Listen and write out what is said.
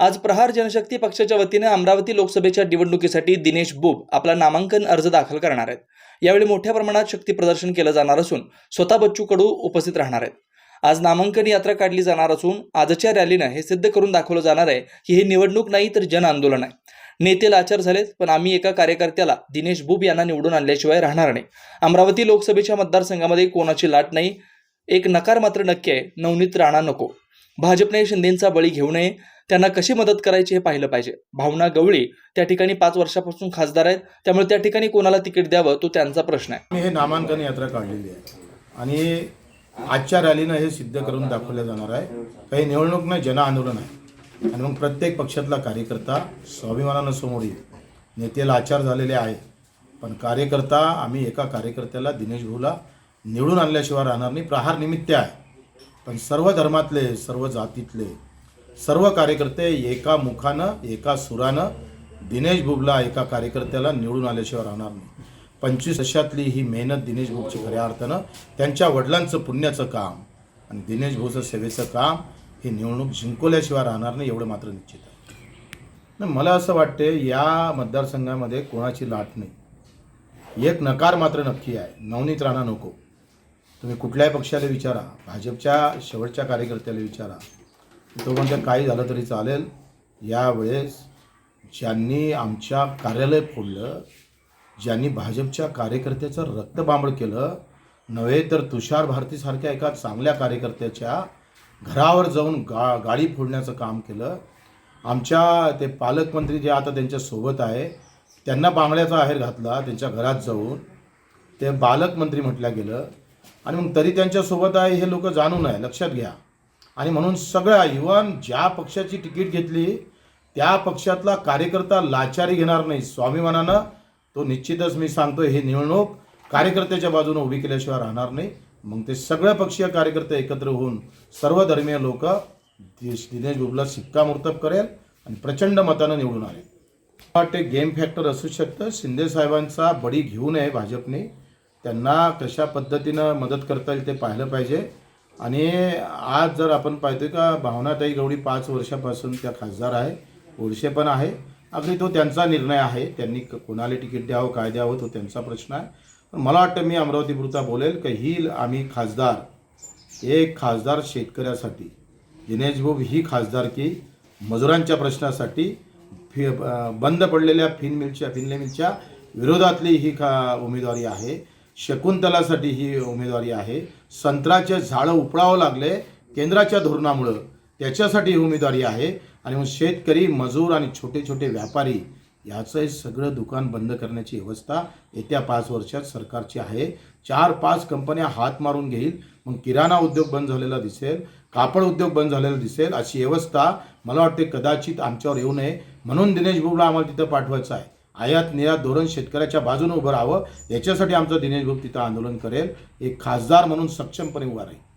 आज प्रहार जनशक्ती पक्षाच्या वतीने अमरावती लोकसभेच्या निवडणुकीसाठी दिनेश बुब आपला नामांकन अर्ज दाखल करणार आहेत. यावेळी मोठ्या प्रमाणात शक्ती प्रदर्शन केलं जाणार असून स्वतः बच्चू कडू उपस्थित राहणार आहेत. आज नामांकन यात्रा काढली जाणार असून आजच्या रॅलीनं हे सिद्ध करून दाखवलं जाणार आहे की ही निवडणूक नाही तर जन आंदोलन आहे. नेते लाचार झालेत पण आम्ही एका कार्यकर्त्याला दिनेश बुब यांना निवडून आणल्याशिवाय राहणार नाही. अमरावती लोकसभेच्या मतदारसंघामध्ये कोणाची लाट नाही? एक नकार मात्र नक्की आहे नवनीत राणा नको. भाजपने शिंदेंचा बळी घेऊ नये त्यांना कशी मदत करायची हे पाहिलं पाहिजे. भावना गवळी त्या ठिकाणी पाच वर्षापासून खासदार आहेत. त्यामुळे त्या ठिकाणी कोणाला तिकीट द्यावं तो त्यांचा प्रश्न आहे. मी हे नामांकन यात्रा काढलेली आहे. आणि आजच्या रॅलीनं हे सिद्ध करून दाखवलं जाणार आहे. काही निवडणूक नाही जन आंदोलन आहे. आणि मग प्रत्येक पक्षातला कार्यकर्ता स्वाभिमानानं समोर येईल. नेत्याला आचार झालेले आहे पण कार्यकर्ता आम्ही एका कार्यकर्त्याला दिनेश भाऊला निवडून आणल्याशिवाय राहणार नाही. प्रहार निमित्त आहे. पण सर्व धर्मातले सर्व जातीतले सर्व कार्यकर्ते एका मुखानं एका सुरानं दिनेश बुबला एका कार्यकर्त्याला निवडून आल्याशिवाय राहणार नाही. पंचवीस वर्षातली ही मेहनत दिनेश भाऊची खऱ्या अर्थानं त्यांच्या वडिलांचं पुण्याचं काम आणि दिनेश भाऊचं सेवेचं काम हे निवडणूक जिंकवल्याशिवाय राहणार नाही एवढं मात्र निश्चित आहे. मला असं वाटते या मतदारसंघामध्ये कोणाची लाट नाही. एक नकार मात्र नक्की आहे. नवनीत राणा नको. तुम्ही कुठल्याही पक्षाला विचारा. भाजपच्या शेवटच्या कार्यकर्त्याला विचारा. तो काही झालं तरी चालेल. यावेळेस ज्यांनी आमच्या कार्यालय फोडलं ज्यांनी भाजपच्या कार्यकर्त्याचं रक्तबांबळ केलं नव्हे तर तुषार भारतीसारख्या एका चांगल्या कार्यकर्त्याच्या घरावर जाऊन गा गाडी फोडण्याचं काम केलं. आमच्या ते पालकमंत्री जे आता त्यांच्यासोबत आहे त्यांना बांगड्याचा आहेर घातला त्यांच्या घरात जाऊन. ते बालकमंत्री म्हटलं गेलं. आणि मग तरी त्यांच्यासोबत आहे हे लोक जाणून आहे लक्षात घ्या. आणि म्हणून सगळ्या इव्हन ज्या पक्षाची तिकीट घेतली त्या पक्षातला कार्यकर्ता लाचारी घेणार नाही. स्वाभिमानानं तो निश्चितच मी सांगतो हे निवडणूक कार्यकर्त्याच्या बाजूने उभी केल्याशिवाय राहणार नाही. मग ते सगळ्या पक्षीय कार्यकर्ते एकत्र होऊन सर्व धर्मीय लोक दिनेश बुबला शिक्कामोर्तब करेल आणि प्रचंड मतानं निवडून आले वाटते गेम फॅक्टर असू शकतं. शिंदे साहेबांचा बडी घेऊ नये भाजपने. त्यांना कशा पद्धतीनं मदत करता येईल ते पाहिलं पाहिजे. आणि आज जर आपण पाहतोय का भावनाताई गवडी पाच वर्षापासून त्या खासदार आहे ओळशे पण आहे. अगदी तो त्यांचा निर्णय आहे. त्यांनी कोणाला तिकीट द्यावं काय द्यावं तो त्यांचा प्रश्न आहे. पण मला वाटतं मी अमरावतीपुरता बोलेल की ही आम्ही खासदार एक खासदार शेतकऱ्यासाठी दिनेश भाऊ ही खासदारकी मजुरांच्या प्रश्नासाठी फि बंद पडलेल्या फिन मिलच्या फिनले मिलच्या विरोधातली ही खा उमेदवारी आहे. शकुंतलासाठी ही उमेदवारी आहे. संत्र्याचे झाडं उपळावं लागले केंद्राच्या धोरणामुळं. त्याच्यासाठी ही उमेदवारी आहे. आणि मग शेतकरी मजूर आणि छोटे छोटे व्यापारी याचं हे सगळं दुकान बंद करण्याची व्यवस्था येत्या पाच वर्षात सरकारची आहे. चार पाच कंपन्या हात मारून घेईल. मग किराणा उद्योग बंद झालेला दिसेल कापड उद्योग बंद झालेला दिसेल अशी व्यवस्था मला वाटते कदाचित आमच्यावर येऊ नये. म्हणून दिनेश बुबला आम्हाला तिथं पाठवायचं आहे. आयात निर्यात धोरण शेतकऱ्याच्या बाजूने उभं राहावं याच्यासाठी आमचं दिनेश बुब तिथं आंदोलन करेल. एक खासदार म्हणून सक्षमपणे उभा राहील.